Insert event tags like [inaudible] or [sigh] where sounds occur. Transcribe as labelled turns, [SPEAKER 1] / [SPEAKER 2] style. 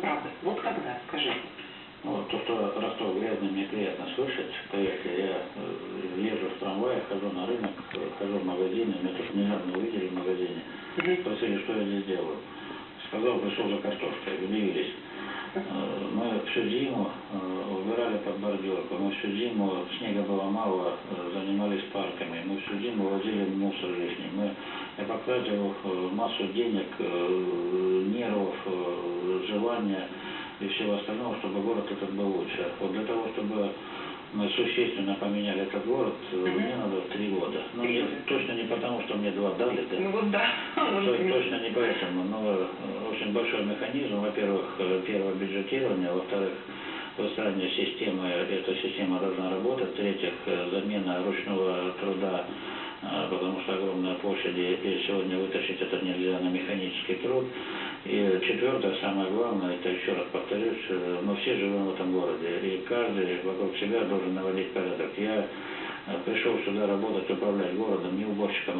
[SPEAKER 1] правда. Вот когда, скажите.
[SPEAKER 2] Ну, вот то, что Ростов грязный, мне приятно слышать. Поверьте, я э, езжу в трамвае, хожу на рынок, хожу в магазины, меня тут недавно увидели в магазине, спросили, что я здесь делаю. Сказал, пришел за картошкой, удивились. Э, Мы всю зиму э, убирали под бордюрку, мы всю зиму, снега было мало, занимались парками, мы всю зиму возили мусор лишний. Мы, я потратил массу денег, э, э, желания и всего остального, чтобы город этот был лучше. Вот для того, чтобы мы существенно поменяли этот город, э,
[SPEAKER 1] Мгм.
[SPEAKER 2] мне надо три года. Ну, не- точно не потому, что мне два дали, да.
[SPEAKER 1] Ну вот да. [laughs]
[SPEAKER 2] То- Точно не поэтому, но э, очень большой механизм, во-первых, э, первое бюджетирование, во-вторых, выстраивание системы, эта система должна работать, в-третьих, э, замена ручного труда, э, потому что огромные площади, и сегодня вытащить это нельзя на механический труд. И четвертое, самое главное, это еще раз повторюсь, э, мы все живем в этом городе, и каждый вокруг себя должен наводить порядок. Я э, пришел сюда работать, управлять городом, не уборщиком,